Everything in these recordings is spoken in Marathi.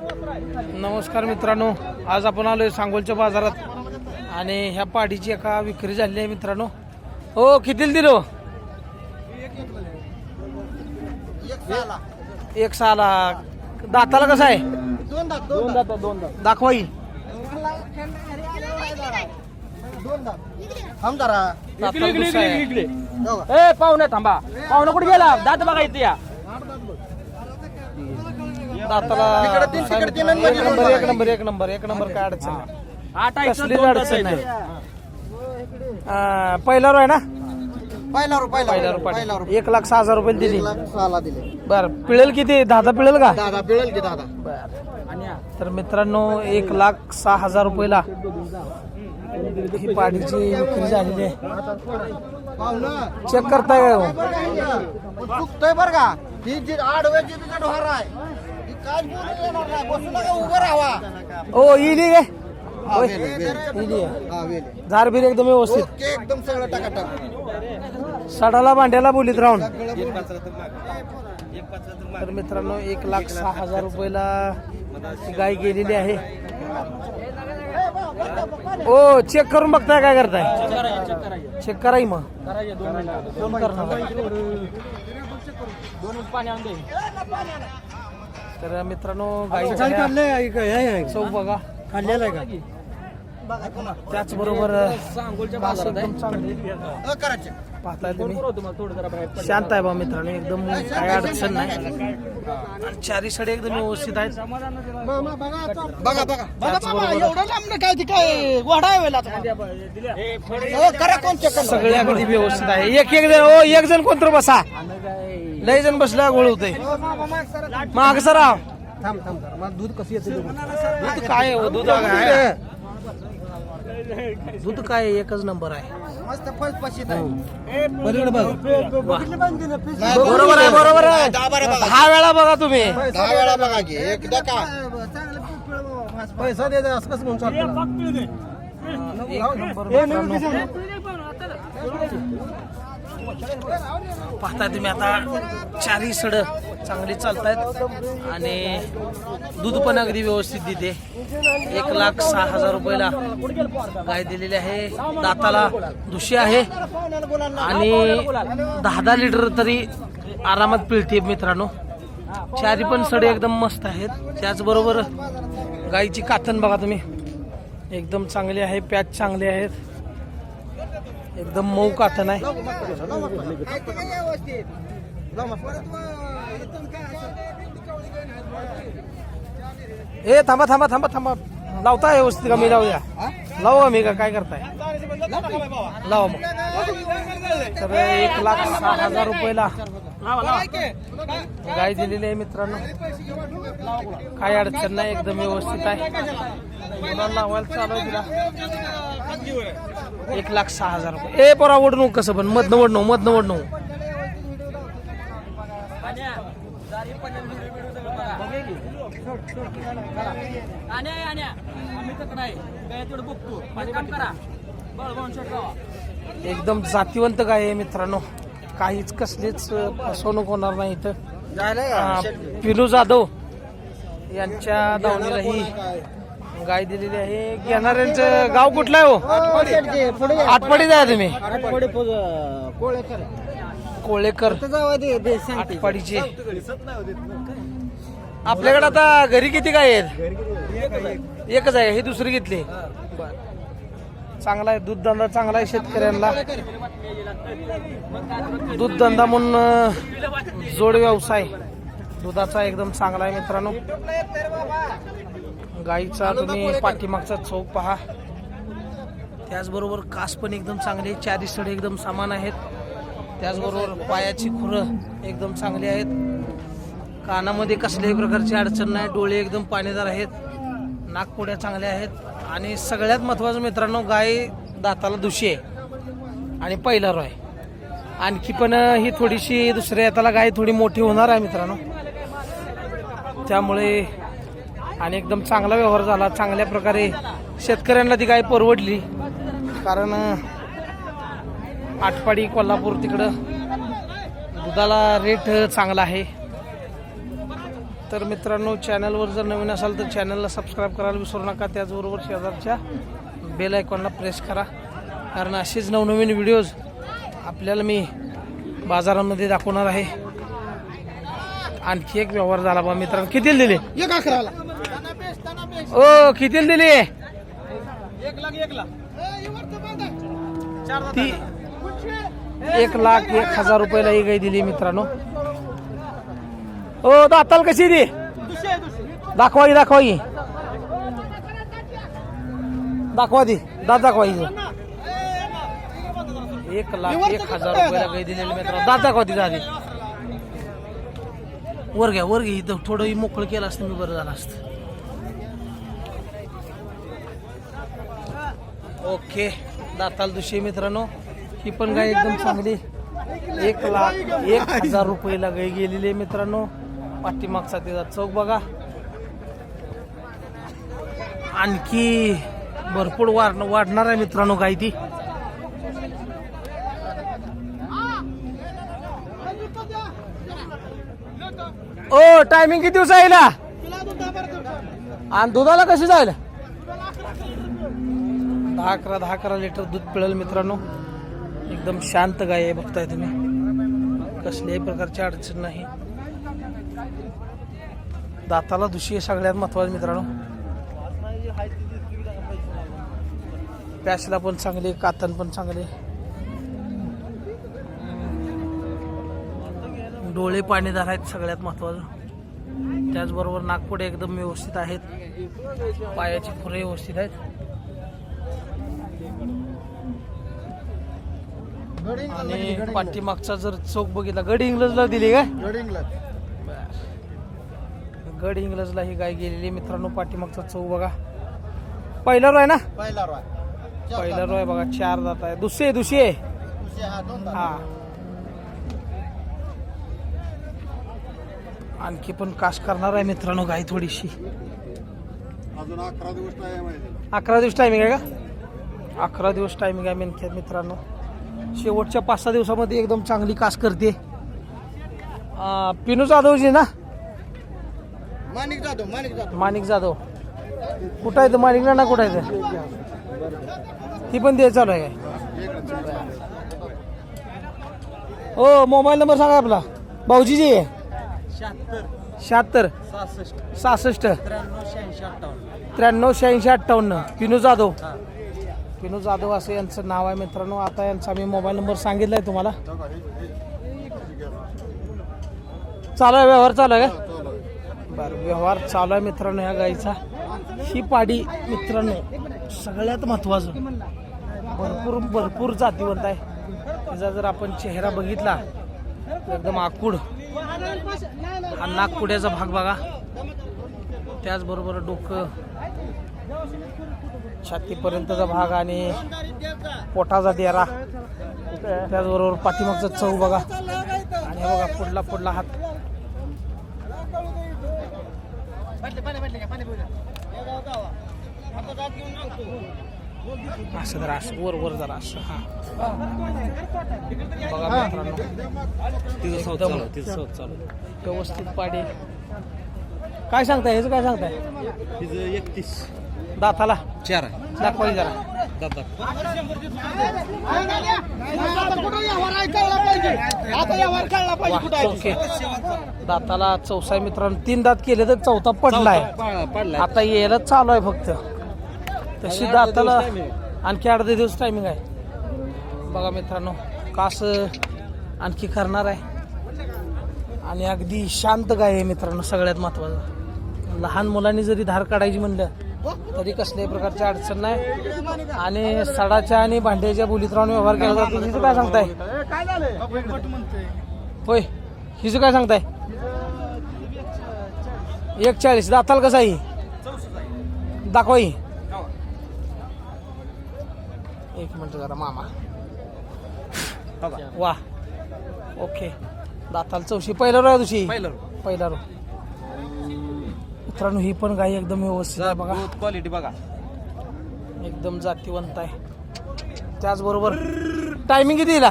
नमस्कार मित्रांनो आज आपण आलोय सांगोलच्या बाजारात. आणि ह्या पाडीची एका विक्री झाली आहे मित्रांनो. हो कितीला दिलो? एक साला दाताला कसा आहे? दोन दात दोन दात दोन दात दाखवा ही दोन दात थांब जरा दाताला दुसरा आहे. ए पाहुणे थांबा. पाहुणे कुठे गेला? दात बघा इथे या. दाताला तिकडे तीन, तिकडे तीन एक नंबर एक नंबर एक नंबर एक नंबर काय अडचण नाही. आठ आहे कसलीच अडचण नाही. अं, पहिला रो आहे ना? पहिला रो पहिला पहिला रो रो पहिला. एक लाख सहा हजार रुपये दिली. सहाला दिले. बर पिळेल किती? दादा पिळेल का? दादा पिळेल की दादा. तर मित्रांनो एक लाख सहा हजार रुपयाला ही पाडीची विक्री झालेली आहे. पाहुणं. चेक करताय का? हो? चुकतोय बर का? ही जी आडव्याची बिकट होर आहे. ओ इली आहे. वेले. झार बीर एकदम व्यवस्थित. ओके एकदम सगळं टाकाटाक. सडाला भांड्याला बोलीत राहून. तर मित्रांनो एक लाख सहा हजार रुपयाला ही गाय गेलेली आहे. ओ चेक करून बघताय काय करताय? चेक कराय मग. पाणी आणून दे. तर मित्रांनो गाई चौ बघा. खाल्लेलं आहे त्याचबरोबर का पाहताय तुम्ही. आहे तुम्हाला थोडं जरा बाहेर शांत आहे बा मित्रांनो एकदम काय अडचण नाही. आणि चारी सडे एकदम व्यवस्थित आहेत. बघा बघा बघा बघा. त्याचबरोबर- एवढं लांब काय ती काय? वाढा आहे वेला आता. हो, करा कोण चेक करा. सगळे अगदी व्यवस्थित आहे. एक एक जण ओ एक जण कोणतर बसा. लय जण बसला गोळ होतय. माग सरा. थांब थांब थांब. मला दूध कशी येते दूध काय आहे हो? दूध आहे. दूध काय? एकच नंबर आहे. मस्त फळ पशीत आहे. बरोबर आहे बरोबर आहे. दहा बघा. वेळा बघा तुम्ही. दहा वेळा बघा की. एकदा का? पैसा दे असं कसं म्हणून पाहता पाहताय तुम्ही आता चारही सड चांगली चालतायत आणि दूध पण अगदी व्यवस्थित देते एक लाख सहा हजार रुपयाला गाय दिलेली आहे. दाताला दुशी आहे. आणि दहा दहा लिटर तरी आरामात पिळते मित्रांनो. चारी पण सडे एकदम मस्त आहेत. त्याचबरोबर गाईची कातन बघा तुम्ही. एकदम चांगली आहे पॅच चांगले आहेत. एकदम मऊ काठ आहे. ए थांबा थांबा थांबा थांबा. लावता व्यवस्थित का? मी लावू द्या लावू का मी का? काय करताय? लावा मग. तर एक लाख सहा हजार रुपयाला गाय दिलेली आहे मित्रांनो. काय अडचण नाही एकदम व्यवस्थित आहे. मुलांना लावायला चालू आहे एक लाख सहा हजार रुपये. ए पोरा ओढणू कसं पण? मधनं ओढणू मधनं काय लावा एकदम जातीवंत गाय आहे मित्रांनो. काहीच कसलीच फसवणूक होणार नाही इथं. पिनू जाधव यांच्या दावणीला ही गाय दिलेली आहे. घेणाऱ्यांचं गाव कुठलं आहे हो? आटपाडीत जाय तुम्ही. कोळेकर. आटपाडीचे. आपल्याकडे आता घरी किती गाय आहेत? एकच आहे. ही दुसरी घेतली. चांगला आहे. दूध धंदा चांगला आहे शेतकऱ्यांना. दूध धंदा म्हणून जोड व्यवसाय. दुधाचा एकदम चांगला आहे मित्रांनो. गाईचा तुम्ही पाठीमागचा चौक पहा. त्याचबरोबर कास पण एकदम चांगली आहे चारी सडे एकदम समान आहेत. त्याचबरोबर पायाची खुरं एकदम चांगली आहेत. कानामध्ये कसल्याही प्रकारची अडचण नाही. डोळे एकदम पाणीदार आहेत. नागपुड्या चांगल्या आहेत. आणि सगळ्यात महत्त्वाचं मित्रांनो गाय दाताला दुशी आहे. आणि पहिला रो आहे आणखी पण ही थोडीशी दुसऱ्या हाताला गाय थोडी मोठी होणार आहे मित्रांनो. त्यामुळे आणि एकदम चांगला व्यवहार झाला. चांगल्या प्रकारे शेतकऱ्यांना ती गाय परवडली. कारण आटपाडी कोल्हापूर तिकडं दुधाला रेट चांगला आहे. तर मित्रांनो चॅनलवर जर नवीन असाल तर चॅनलला सबस्क्राईब करायला विसरू नका. त्याचबरोबर शेजारच्या बेल आयकॉनला प्रेस करा. कारण असेच नवनवीन व्हिडिओज आपल्याला मी बाजारामध्ये दाखवणार आहे. आणखी एक व्यवहार झाला बा मित्रांनो. किती दिले? एक अकराला. ओ किती दिले? एक लाख एक लाख ती एक लाख एक हजार रुपयाला ही गाय दिली मित्रांनो. ओ दाताल कशी दे दाखवा ही दाखवा ही. दाखवा दी दात दाखवा ही. एक लाख एक हजार रुपयाला गाय दिलेली मित्रांनो. दात दाखवा ती दादी वर घ्या वर घ्या. इथं थोडं मोकळं केलं असतं मी बरं झालं असतं. ओके दाताल दुसरी मित्रांनो. ही पण गाय एकदम चांगली. एक लाख एक हजार रुपयेला गाय गेलेली आहे मित्रांनो. पाठीमागचा तिचा चौक बघा. आणखी भरपूर वाढ वाढणार आहे मित्रांनो गाय ती. ओ टायमिंग किती दिवस आहे आणि दुधाला कशी जायला? दहा अकरा दहा अकरा लिटर दूध पिळेल मित्रांनो. एकदम शांत गाय आहे बघताय तुम्ही. कसल्याही प्रकारची अडचण नाही. दाताला दुषी आहे सगळ्यात महत्वाचं मित्रांनो. प्याशला पण चांगले कातन पण चांगले. डोळे पाणीदार आहेत सगळ्यात महत्वाचं. त्याचबरोबर नागपुडे एकदम व्यवस्थित आहेत. पायाची खुरे व्यवस्थित आहेत. आणि पाठीमागचा जर चौक बघितला गड इंग्लजला दिली काय? गड इंग्लजला ही गाय गेलेली मित्रांनो पाठीमागचा चौक बघा. पहिला रोय ना? पहिला रॉय. पहिला रोय बघा चार दात आहे. दुसरे दुसरे? हा दोन दात. हा. आणखी पण कास करणार आहे मित्रांनो गाय थोडीशी. अजून अकरा दिवस टाइम आहे. अकरा दिवस टायमिंग आहे का? अकरा दिवस टायमिंग आहे मेनक्यात मित्रांनो. शेवटच्या पाच सहा दिवसामध्ये एकदम चांगली कास करते. अं, पिनू जाधवजी ना? माणिक जाधव माणिक जाधव. माणिक जाधव. कुठं आहे माणिकला ना कुठं आहे ती? पण द्यायचं चालू आहे काय? हो मोबाईल नंबर सांगा आपला. भाऊजीजी. शहात्तर. शहात्तर. सहासष्ट. सहासष्ट. त्र्याण्णव शहाऐंशी अठ्ठावन्न. त्र्याण्णव शहाऐंशी अठ्ठावन्न. पिनू जाधव. विनोद जाधव असं यांचं नाव आहे मित्रांनो. आता यांचा मी मोबाईल नंबर सांगितलाय तुम्हाला. चालू आहे व्यवहार चालू आहे का? बरं व्यवहार चालू आहे मित्रांनो ह्या गाईचा. ही पाडी मित्रांनो सगळ्यात महत्वाचं. भरपूर भरपूर जातीवंत आहे. तिचा जर आपण चेहरा बघितला एकदम आकूड. हा नागपुड्याचा भाग बघा. त्याचबरोबर डोकं छातीपर्यंतचा भाग आणि पोटाचा डेरा त्याचबरोबर पाठीमागचा चव बघा. आणि बघा पुढला पुढला हात. असं जरा असं वर वर जरा असं हा. बघा मित्रांनो. व्यवस्थित पाडी काय सांगताय? ह्याचं काय सांगताय? एकतीस. दाताला. चार. दाखवाई जरा. चौके. दाताला चौसा मित्रांनो तीन दात केले तर चौथा पडलाय. पडला आता यायला चालू आहे फक्त. तशी दाताला आणखी अर्धे दिवस टायमिंग आहे. बघा मित्रांनो कास आणखी करणार आहे? आणि अगदी शांत गाय आहे मित्रांनो सगळ्यात महत्वाचं. लहान मुलांनी जरी धार काढायची म्हणलं तरी कसल्याही प्रकारची अडचण नाही. आणि सडाच्या आणि भांड्याच्या बोलीत राहून व्यवहार केला जातो. हिचं काय सांगताय? होय हिचं काय सांगताय? एक चाळीस दाताल कसा आहे? दाखवा ही. एक मिनिट जरा मामा. वा. ओके. दाताल चौशी. पहिला रो तुझी? पहिलं पहिला रो मित्रांनो ही पण गाय एकदम व्यवस्थित आहे बघा. क्वालिटी बघा. एकदम जातीवंत आहे. त्याचबरोबर टायमिंग किती दिला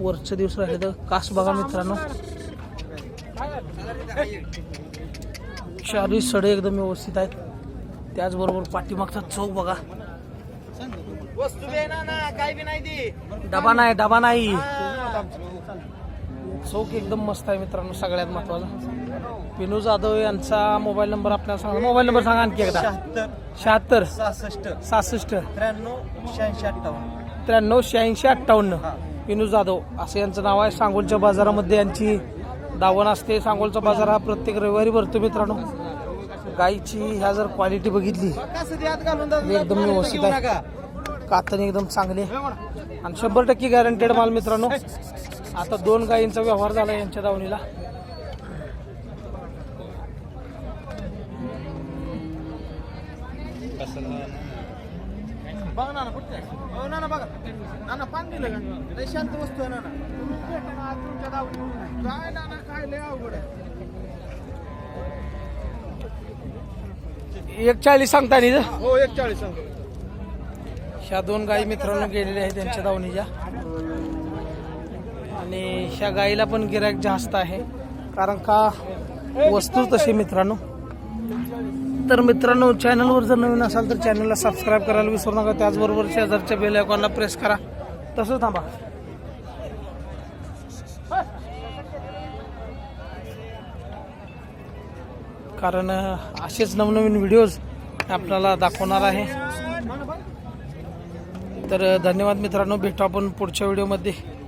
वरचे दिवस राहिले तर कास बघा मित्रांनो. चारी सडे एकदम व्यवस्थित आहेत. त्याचबरोबर पाठीमागचा चौक बघा. डबा नाही डबा नाही. चौक एकदम मस्त आहे मित्रांनो सगळ्यात महत्त्वाचा. पिनू जाधव यांचा मोबाईल नंबर आपल्याला सांगा. मोबाईल नंबर सांगा आणखी एकदा. शहात्तर सहासष्ट सहासष्ट त्र्याण्णव शहाऐंशी अठ्ठावन्न. त्र्याण्णव शहाऐंशी अठ्ठावन्न. पिनू जाधव असं यांचं नाव आहे. सांगोलच्या बाजारामध्ये यांची दावण असते. सांगोलचा बाजार हा प्रत्येक रविवारी भरतो मित्रांनो. गाईची ह्या जर क्वालिटी बघितली एकदम व्यवस्थित आहे. कातणी एकदम चांगली. आणि शंभर टक्के गॅरंटेड माल मित्रांनो. आता दोन गायींचा व्यवहार झाला यांच्या दावणीला. बघा ना ना कुठे ना ना बघा. ना ना पान दिलं का? लय शांत वस्तू आहे ना ना तुमच्या दावणीवर. काय ना ना काय लय अवघड आहे? एक चाळीस सांगता नाही इथं? हो एक चाळीस सांगतो. ह्या दोन गायी मित्रांनो गेलेल्या आहेत त्यांच्या दावणीच्या. आणि ह्या गाईला पण गिरायक जास्त आहे. कारण का? वस्तू तशी मित्रांनो. तर मित्रांनो चॅनलवर जर नवीन असाल तर चॅनलला सबस्क्राईब करायला विसरू नका. त्याचबरोबर शेजारच्या बेल आयकॉनला प्रेस करा. तसंच थांबा. कारण असेच नवनवीन व्हिडिओज आपल्याला दाखवणार आहे. तर धन्यवाद मित्रांनो. भेटू आपण पुढच्या व्हिडिओमध्ये